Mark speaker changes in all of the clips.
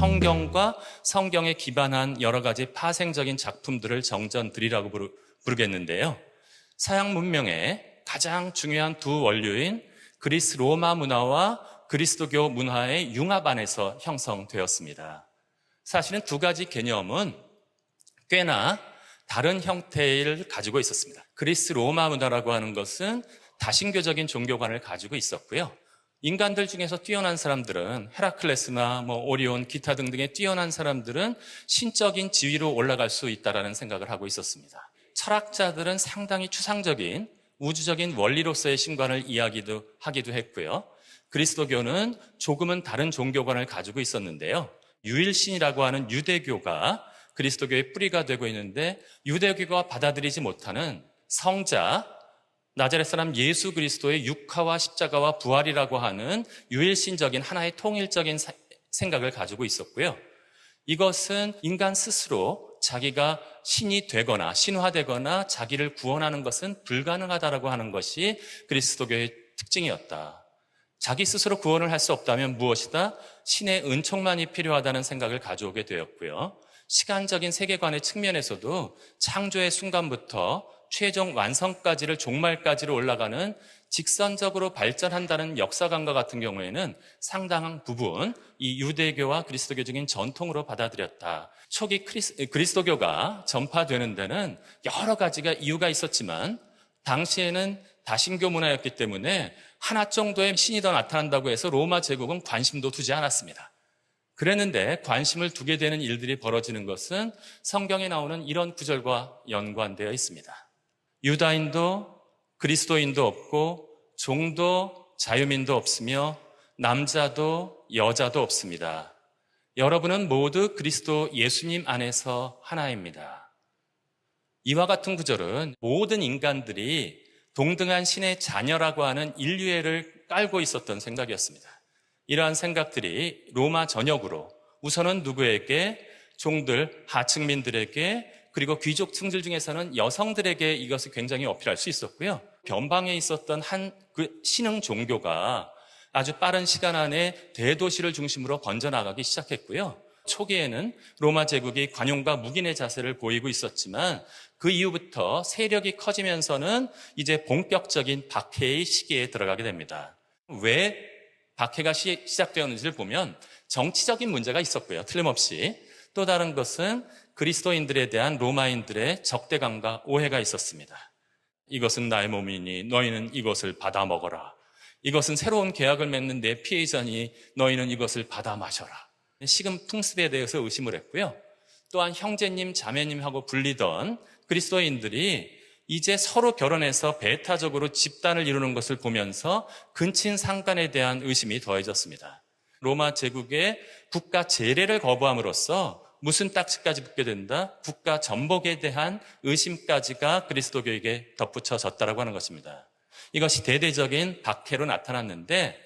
Speaker 1: 성경과 성경에 기반한 여러 가지 파생적인 작품들을 정전들이라고 부르, 부르겠는데요. 서양 문명의 가장 중요한 두 원류인 그리스 로마 문화와 그리스도교 문화의 융합 안에서 형성되었습니다. 사실은 두 가지 개념은 꽤나 다른 형태를 가지고 있었습니다. 그리스 로마 문화라고 하는 것은 다신교적인 종교관을 가지고 있었고요. 인간들 중에서 뛰어난 사람들은 헤라클레스나 뭐 오리온 기타 등등의 뛰어난 사람들은 신적인 지위로 올라갈 수 있다라는 생각을 하고 있었습니다. 철학자들은 상당히 추상적인 우주적인 원리로서의 신관을 이야기도 하기도 했고요. 그리스도교는 조금은 다른 종교관을 가지고 있었는데요. 유일신이라고 하는 유대교가 그리스도교의 뿌리가 되고 있는데 유대교가 받아들이지 못하는 성자 나자렛 사람 예수 그리스도의 육화와 십자가와 부활이라고 하는 유일신적인 하나의 통일적인 사- 생각을 가지고 있었고요. 이것은 인간 스스로 자기가 신이 되거나 신화되거나 자기를 구원하는 것은 불가능하다라고 하는 것이 그리스도교의 특징이었다. 자기 스스로 구원을 할 수 없다면 무엇이다? 신의 은총만이 필요하다는 생각을 가져오게 되었고요. 시간적인 세계관의 측면에서도 창조의 순간부터 최종 완성까지를 종말까지로 올라가는 직선적으로 발전한다는 역사관과 같은 경우에는 상당한 부분 이 유대교와 그리스도교적인 전통으로 받아들였다. 초기 크리스, 그리스도교가 전파되는 데는 여러 가지가 이유가 있었지만 당시에는 다신교 문화였기 때문에 하나 정도의 신이 더 나타난다고 해서 로마 제국은 관심도 두지 않았습니다. 그랬는데 관심을 두게 되는 일들이 벌어지는 것은 성경에 나오는 이런 구절과 연관되어 있습니다. 유다인도 그리스도인도 없고 종도 자유민도 없으며 남자도 여자도 없습니다. 여러분은 모두 그리스도 예수님 안에서 하나입니다. 이와 같은 구절은 모든 인간들이 동등한 신의 자녀라고 하는 인류애를 깔고 있었던 생각이었습니다. 이러한 생각들이 로마 전역으로 우선은 누구에게 종들, 하층민들에게 그리고 귀족 층들 중에서는 여성들에게 이것을 굉장히 어필할 수 있었고요. 변방에 있었던 한 그 신흥 종교가 아주 빠른 시간 안에 대도시를 중심으로 번져나가기 시작했고요. 초기에는 로마 제국이 관용과 묵인의 자세를 보이고 있었지만 그 이후부터 세력이 커지면서는 이제 본격적인 박해의 시기에 들어가게 됩니다. 왜 박해가 시, 시작되었는지를 보면 정치적인 문제가 있었고요. 틀림없이. 또 다른 것은 그리스도인들에 대한 로마인들의 적대감과 오해가 있었습니다. 이것은 나의 몸이니 너희는 이것을 받아 먹어라. 이것은 새로운 계약을 맺는 내 피해자니 너희는 이것을 받아 마셔라. 식은 풍습에 대해서 의심을 했고요. 또한 형제님, 자매님하고 불리던 그리스도인들이 이제 서로 결혼해서 배타적으로 집단을 이루는 것을 보면서 근친 상간에 대한 의심이 더해졌습니다. 로마 제국의 국가 제례를 거부함으로써 무슨 딱지까지 붙게 된다? 국가 전복에 대한 의심까지가 그리스도교에게 덧붙여졌다라고 하는 것입니다. 이것이 대대적인 박해로 나타났는데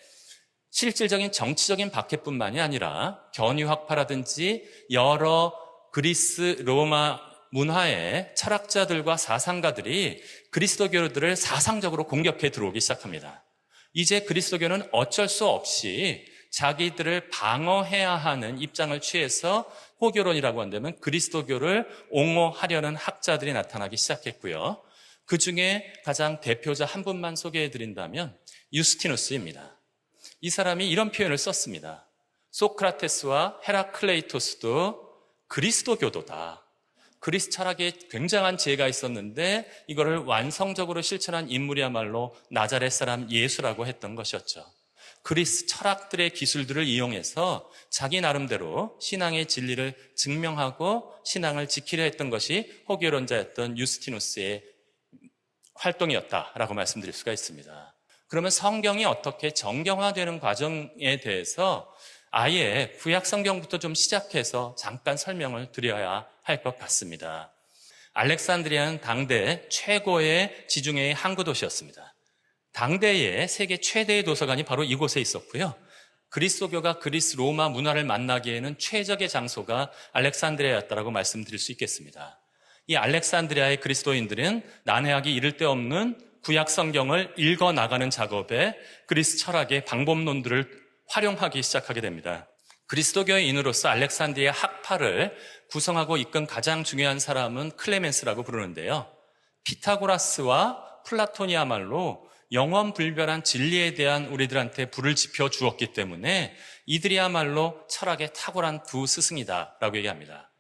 Speaker 1: 실질적인 정치적인 박해뿐만이 아니라 견유학파라든지 여러 그리스 로마 문화의 철학자들과 사상가들이 그리스도교들을 사상적으로 공격해 들어오기 시작합니다. 이제 그리스도교는 어쩔 수 없이 자기들을 방어해야 하는 입장을 취해서 호교론이라고 한다면 그리스도교를 옹호하려는 학자들이 나타나기 시작했고요. 그 중에 가장 대표자 한 분만 소개해 드린다면 유스티누스입니다. 이 사람이 이런 표현을 썼습니다. 소크라테스와 헤라클레이토스도 그리스도교도다. 그리스 철학에 굉장한 지혜가 있었는데 이거를 완성적으로 실천한 인물이야말로 나자렛 사람 예수라고 했던 것이었죠. 그리스 철학들의 기술들을 이용해서 자기 나름대로 신앙의 진리를 증명하고 신앙을 지키려 했던 것이 호교론자였던 유스티누스의 활동이었다라고 말씀드릴 수가 있습니다. 그러면 성경이 어떻게 정경화되는 과정에 대해서 아예 구약 성경부터 좀 시작해서 잠깐 설명을 드려야 할 것 같습니다. 알렉산드리아는 당대 최고의 지중해의 항구 도시였습니다. 당대의 세계 최대의 도서관이 바로 이곳에 있었고요. 그리스도교가 그리스 로마 문화를 만나기에는 최적의 장소가 알렉산드리아였다라고 말씀드릴 수 있겠습니다. 이 알렉산드리아의 그리스도인들은 난해하기 이를 데 없는 구약 성경을 읽어 나가는 작업에 그리스 철학의 방법론들을 활용하기 시작하게 됩니다. 그리스도교인으로서 알렉산드리아 학파를 구성하고 이끈 가장 중요한 사람은 클레멘스라고 부르는데요. 피타고라스와 플라톤이야말로 영원 불변한 진리에 대한 우리들한테 불을 지펴 주었기 때문에 이들이야말로 철학에 탁월한 두 스승이다라고 얘기합니다.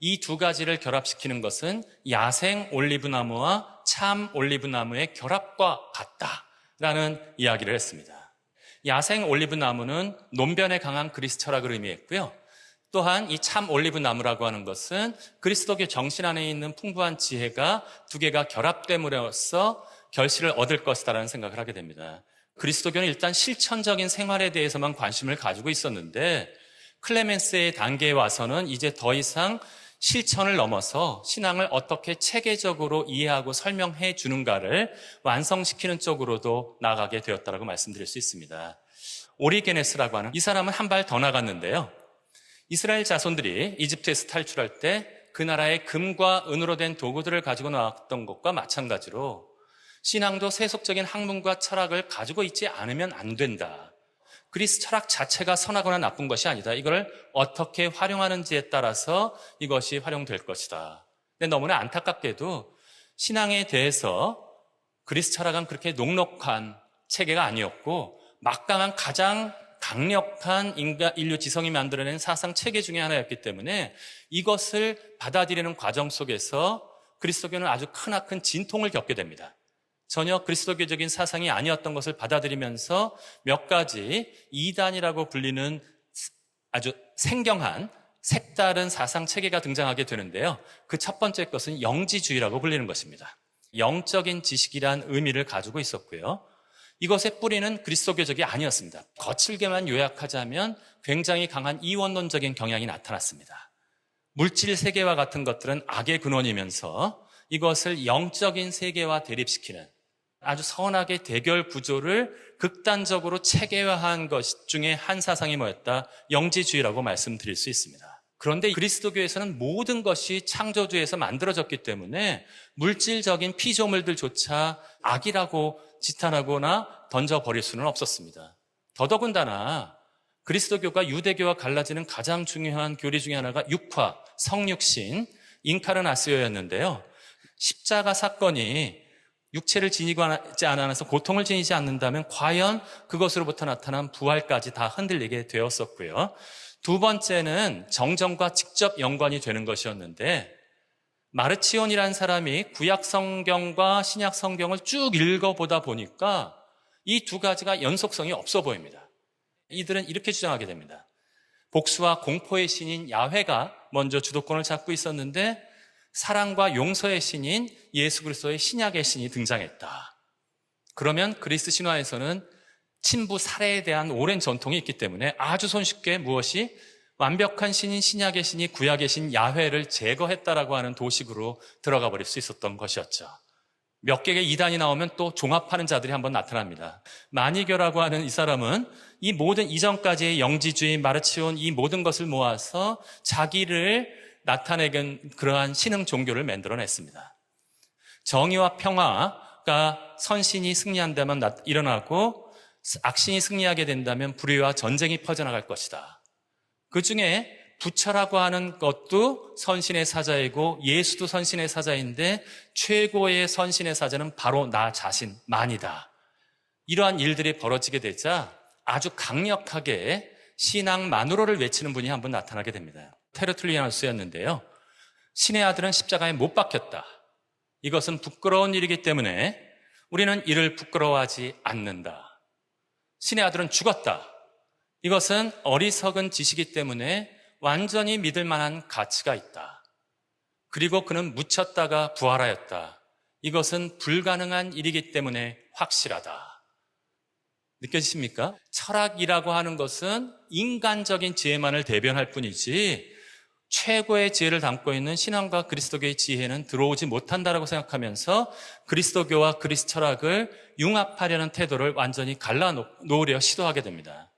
Speaker 1: 이 두 가지를 결합시키는 것은 야생 올리브나무와 참 올리브나무의 결합과 같다라는 이야기를 했습니다. 야생 올리브나무는 논변에 강한 그리스 철학을 의미했고요. 또한 이 참 올리브 나무라고 하는 것은 그리스도교 정신 안에 있는 풍부한 지혜가 두 개가 결합됨으로써 결실을 얻을 것이다라는 생각을 하게 됩니다. 그리스도교는 일단 실천적인 생활에 대해서만 관심을 가지고 있었는데 클레멘스의 단계에 와서는 이제 더 이상 실천을 넘어서 신앙을 어떻게 체계적으로 이해하고 설명해 주는가를 완성시키는 쪽으로도 나가게 되었다라고 말씀드릴 수 있습니다. 오리게네스라고 하는 이 사람은 한 발 더 나갔는데요. 이스라엘 자손들이 이집트에서 탈출할 때 그 나라의 금과 은으로 된 도구들을 가지고 나왔던 것과 마찬가지로 신앙도 세속적인 학문과 철학을 가지고 있지 않으면 안 된다. 그리스 철학 자체가 선하거나 나쁜 것이 아니다. 이걸 어떻게 활용하는지에 따라서 이것이 활용될 것이다. 근데 너무나 안타깝게도 신앙에 대해서 그리스 철학은 그렇게 녹록한 체계가 아니었고 막강한 가장 강력한 인간, 인류 지성이 만들어낸 사상 체계 중의 하나였기 때문에 이것을 받아들이는 과정 속에서 그리스도교는 아주 크나큰 진통을 겪게 됩니다. 전혀 그리스도교적인 사상이 아니었던 것을 받아들이면서 몇 가지 이단이라고 불리는 아주 생경한 색다른 사상 체계가 등장하게 되는데요. 그 첫 번째 것은 영지주의라고 불리는 것입니다. 영적인 지식이란 의미를 가지고 있었고요. 이것의 뿌리는 그리스도교적이 아니었습니다. 거칠게만 요약하자면 굉장히 강한 이원론적인 경향이 나타났습니다. 물질 세계와 같은 것들은 악의 근원이면서 이것을 영적인 세계와 대립시키는 아주 선하게 대결 구조를 극단적으로 체계화한 것 중에 한 사상이 뭐였다? 영지주의라고 말씀드릴 수 있습니다. 그런데 그리스도교에서는 모든 것이 창조주에서 만들어졌기 때문에 물질적인 피조물들조차 악이라고 지탄하거나 던져버릴 수는 없었습니다. 더더군다나 그리스도교가 유대교와 갈라지는 가장 중요한 교리 중에 하나가 육화, 성육신, 인카르나스요였는데요. 십자가 사건이 육체를 지니지 않아서 고통을 지니지 않는다면 과연 그것으로부터 나타난 부활까지 다 흔들리게 되었었고요. 두 번째는 정정과 직접 연관이 되는 것이었는데 마르치온이라는 사람이 구약 성경과 신약 성경을 쭉 읽어보다 보니까 이 두 가지가 연속성이 없어 보입니다. 이들은 이렇게 주장하게 됩니다. 복수와 공포의 신인 야훼가 먼저 주도권을 잡고 있었는데 사랑과 용서의 신인 예수 그리스도의 신약의 신이 등장했다. 그러면 그리스 신화에서는 친부 살해에 대한 오랜 전통이 있기 때문에 아주 손쉽게 무엇이 완벽한 신인 신약의 신이 구약의 신 야훼를 제거했다라고 하는 도식으로 들어가 버릴 수 있었던 것이었죠. 몇 개의 이단이 나오면 또 종합하는 자들이 한번 나타납니다. 마니교라고 하는 이 사람은 이 모든 이전까지의 영지주의, 마르치온 이 모든 것을 모아서 자기를 나타내는 그러한 신흥 종교를 만들어냈습니다. 정의와 평화가 선신이 승리한다면 일어나고 악신이 승리하게 된다면 불의와 전쟁이 퍼져나갈 것이다. 그 중에 부처라고 하는 것도 선신의 사자이고 예수도 선신의 사자인데 최고의 선신의 사자는 바로 나 자신만이다. 이러한 일들이 벌어지게 되자 아주 강력하게 신앙 마누로를 외치는 분이 한 분 나타나게 됩니다. 테르툴리아누스였는데요. 신의 아들은 십자가에 못 박혔다. 이것은 부끄러운 일이기 때문에 우리는 이를 부끄러워하지 않는다. 신의 아들은 죽었다. 이것은 어리석은 지식이기 때문에 완전히 믿을 만한 가치가 있다. 그리고 그는 묻혔다가 부활하였다. 이것은 불가능한 일이기 때문에 확실하다. 느껴지십니까? 철학이라고 하는 것은 인간적인 지혜만을 대변할 뿐이지 최고의 지혜를 담고 있는 신앙과 그리스도교의 지혜는 들어오지 못한다라고 생각하면서 그리스도교와 그리스 철학을 융합하려는 태도를 완전히 갈라놓으려 시도하게 됩니다.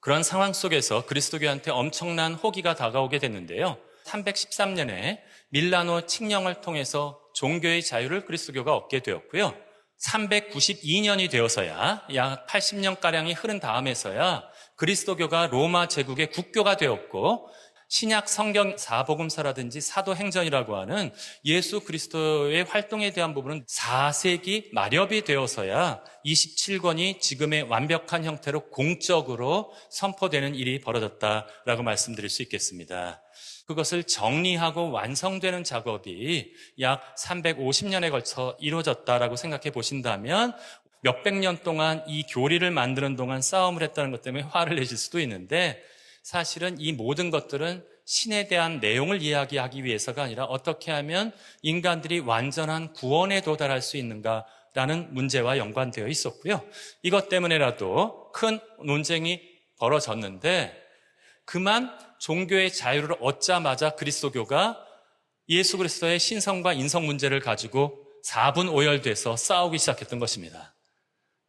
Speaker 1: 그런 상황 속에서 그리스도교한테 엄청난 호기가 다가오게 됐는데요. 313년에 밀라노 칙령을 통해서 종교의 자유를 그리스도교가 얻게 되었고요. 392년이 되어서야 약 80년가량이 흐른 다음에서야 그리스도교가 로마 제국의 국교가 되었고 신약 성경 사복음서라든지 사도행전이라고 하는 예수 그리스도의 활동에 대한 부분은 4세기 마렵이 되어서야 27권이 지금의 완벽한 형태로 공적으로 선포되는 일이 벌어졌다라고 말씀드릴 수 있겠습니다. 그것을 정리하고 완성되는 작업이 약 350년에 걸쳐 이루어졌다라고 생각해 보신다면 몇백 년 동안 이 교리를 만드는 동안 싸움을 했다는 것 때문에 화를 내실 수도 있는데 사실은 이 모든 것들은 신에 대한 내용을 이야기하기 위해서가 아니라 어떻게 하면 인간들이 완전한 구원에 도달할 수 있는가라는 문제와 연관되어 있었고요. 이것 때문에라도 큰 논쟁이 벌어졌는데 그만 종교의 자유를 얻자마자 그리스도교가 예수 그리스도의 신성과 인성 문제를 가지고 4분 오열돼서 싸우기 시작했던 것입니다.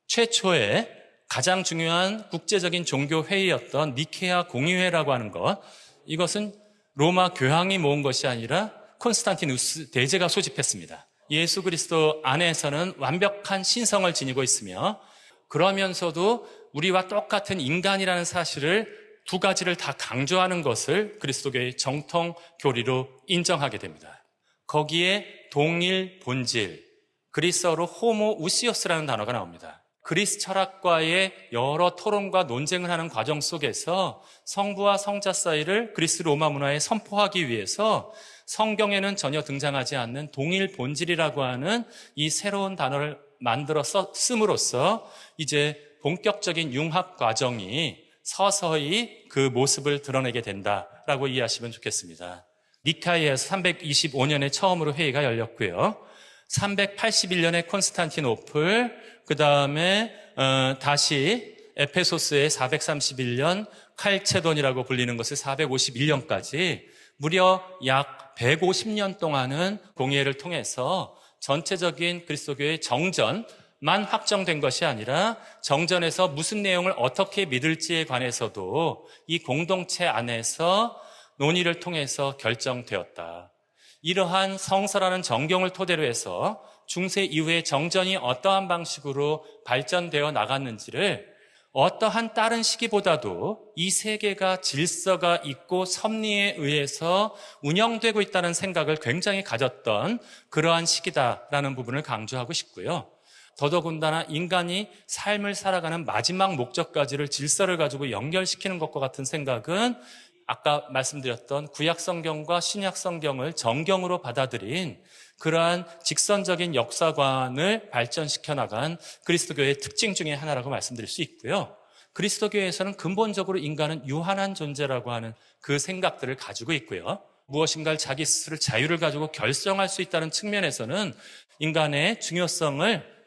Speaker 1: 최초의 가장 중요한 국제적인 종교 회의였던 니케아 공의회라고 하는 것, 이것은 로마 교황이 모은 것이 아니라 콘스탄티누스 대제가 소집했습니다. 예수 그리스도 안에서는 완벽한 신성을 지니고 있으며 그러면서도 우리와 똑같은 인간이라는 사실을 두 가지를 다 강조하는 것을 그리스도교의 정통 교리로 인정하게 됩니다. 거기에 동일 본질, 그리스어로 호모 우시오스라는 단어가 나옵니다. 그리스 철학과의 여러 토론과 논쟁을 하는 과정 속에서 성부와 성자 사이를 그리스 로마 문화에 선포하기 위해서 성경에는 전혀 등장하지 않는 동일 본질이라고 하는 이 새로운 단어를 만들어 씀으로써 이제 본격적인 융합 과정이 서서히 그 모습을 드러내게 된다라고 이해하시면 좋겠습니다. 니카이에서 325년에 처음으로 회의가 열렸고요. 381년에 콘스탄티노플, 그 다음에 어, 다시 에페소스의 431년 칼체돈이라고 불리는 것을 451년까지 무려 약 150년 동안은 공예를 통해서 전체적인 그리스도교의 정전만 확정된 것이 아니라 정전에서 무슨 내용을 어떻게 믿을지에 관해서도 이 공동체 안에서 논의를 통해서 결정되었다. 이러한 성서라는 정경을 토대로 해서 중세 이후에 정전이 어떠한 방식으로 발전되어 나갔는지를 어떠한 다른 시기보다도 이 세계가 질서가 있고 섭리에 의해서 운영되고 있다는 생각을 굉장히 가졌던 그러한 시기다라는 부분을 강조하고 싶고요. 더더군다나 인간이 삶을 살아가는 마지막 목적까지를 질서를 가지고 연결시키는 것과 같은 생각은 아까 말씀드렸던 구약 성경과 신약 성경을 정경으로 받아들인 그러한 직선적인 역사관을 발전시켜 나간 그리스도교의 특징 중의 하나라고 말씀드릴 수 있고요. 그리스도교에서는 근본적으로 인간은 유한한 존재라고 하는 그 생각들을 가지고 있고요. 무엇인가를 자기 스스로 자유를 가지고 결정할 수 있다는 측면에서는 인간의 중요성을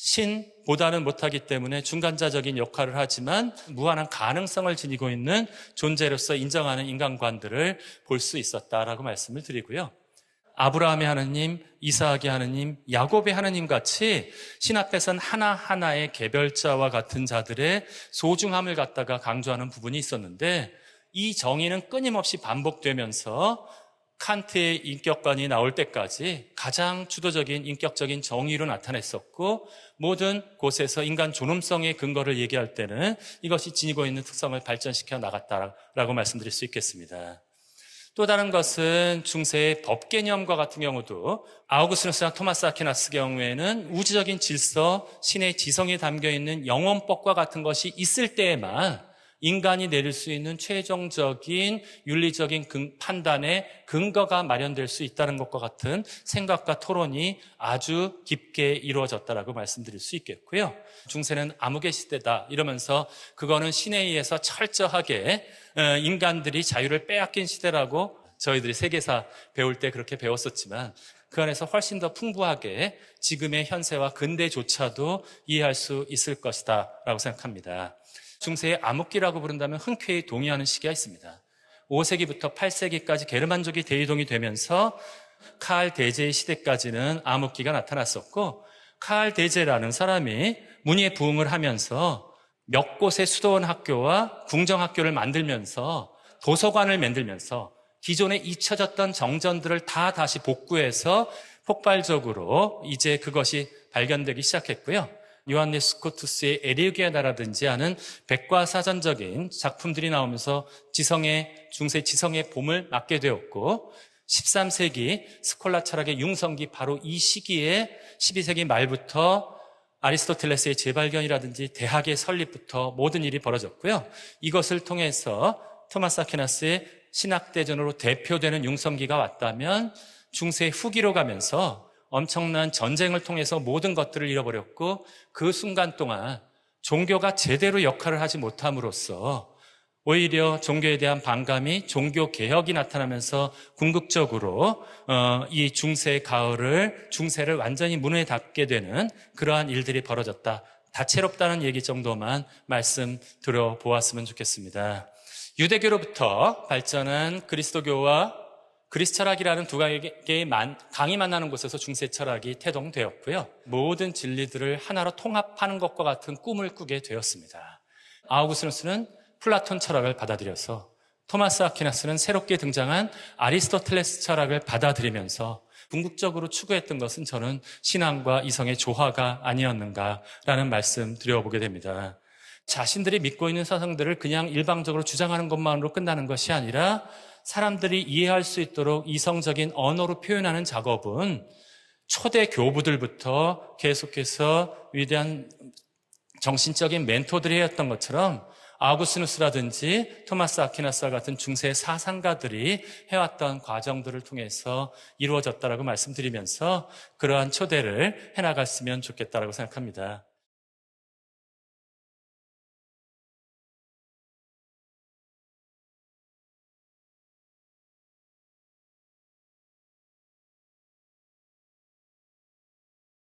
Speaker 1: 신보다는 못하기 때문에 중간자적인 역할을 하지만 무한한 가능성을 지니고 있는 존재로서 인정하는 인간관들을 볼 수 있었다라고 말씀을 드리고요. 아브라함의 하느님, 이사학의 하느님, 야곱의 하느님 같이 신 앞에선 하나하나의 개별자와 같은 자들의 소중함을 갖다가 강조하는 부분이 있었는데 이 정의는 끊임없이 반복되면서 칸트의 인격관이 나올 때까지 가장 주도적인 인격적인 정의로 나타냈었고 모든 곳에서 인간 존엄성의 근거를 얘기할 때는 이것이 지니고 있는 특성을 발전시켜 나갔다라고 말씀드릴 수 있겠습니다. 또 다른 것은 중세의 법 개념과 같은 경우도 아우구스누스랑 토마스 아퀴나스 경우에는 우주적인 질서, 신의 지성에 담겨 있는 영원법과 같은 것이 있을 때에만 인간이 내릴 수 있는 최종적인 윤리적인 판단의 근거가 마련될 수 있다는 것과 같은 생각과 토론이 아주 깊게 이루어졌다라고 말씀드릴 수 있겠고요. 중세는 암흑의 시대다 이러면서 그거는 신에 의해서 철저하게 어, 인간들이 자유를 빼앗긴 시대라고 저희들이 세계사 배울 때 그렇게 배웠었지만 그 안에서 훨씬 더 풍부하게 지금의 현세와 근대조차도 이해할 수 있을 것이다 라고 생각합니다. 중세의 암흑기라고 부른다면 흔쾌히 동의하는 시기가 있습니다. 5세기부터 8세기까지 게르만족이 대이동이 되면서 칼 대제의 시대까지는 암흑기가 나타났었고 칼 대제라는 사람이 문예 부흥을 하면서 몇 곳의 수도원 학교와 궁정 학교를 만들면서 도서관을 만들면서 기존에 잊혀졌던 정전들을 다 다시 복구해서 폭발적으로 이제 그것이 발견되기 시작했고요. 요한네스 스코투스의 에리우기아다라든지 하는 백과사전적인 작품들이 나오면서 지성의 중세 지성의 봄을 맞게 되었고 13세기 스콜라 철학의 융성기 바로 이 시기에 12세기 말부터 아리스토텔레스의 재발견이라든지 대학의 설립부터 모든 일이 벌어졌고요. 이것을 통해서 토마스 아퀴나스의 신학대전으로 대표되는 융성기가 왔다면 중세 후기로 가면서 엄청난 전쟁을 통해서 모든 것들을 잃어버렸고 그 순간 동안 종교가 제대로 역할을 하지 못함으로써 오히려 종교에 대한 반감이 종교 개혁이 나타나면서 궁극적으로 어, 이 중세의 가을을 중세를 완전히 문에 닫게 되는 그러한 일들이 벌어졌다. 다채롭다는 얘기 정도만 말씀 드려보았으면 좋겠습니다. 유대교로부터 발전한 그리스도교와 그리스 철학이라는 두 개의 만- 강이 만나는 곳에서 중세 철학이 태동되었고요. 모든 진리들을 하나로 통합하는 것과 같은 꿈을 꾸게 되었습니다. 아우구스누스는 플라톤 철학을 받아들여서 토마스 아퀴나스는 새롭게 등장한 아리스토텔레스 철학을 받아들이면서 궁극적으로 추구했던 것은 저는 신앙과 이성의 조화가 아니었는가라는 말씀 드려보게 됩니다. 자신들이 믿고 있는 사상들을 그냥 일방적으로 주장하는 것만으로 끝나는 것이 아니라 사람들이 이해할 수 있도록 이성적인 언어로 표현하는 작업은 초대 교부들부터 계속해서 위대한 정신적인 멘토들이 해왔던 것처럼 아우구스누스라든지 토마스 아퀴나스와 같은 중세 사상가들이 해왔던 과정들을 통해서 이루어졌다라고 말씀드리면서 그러한 초대를 해나갔으면 좋겠다라고 생각합니다.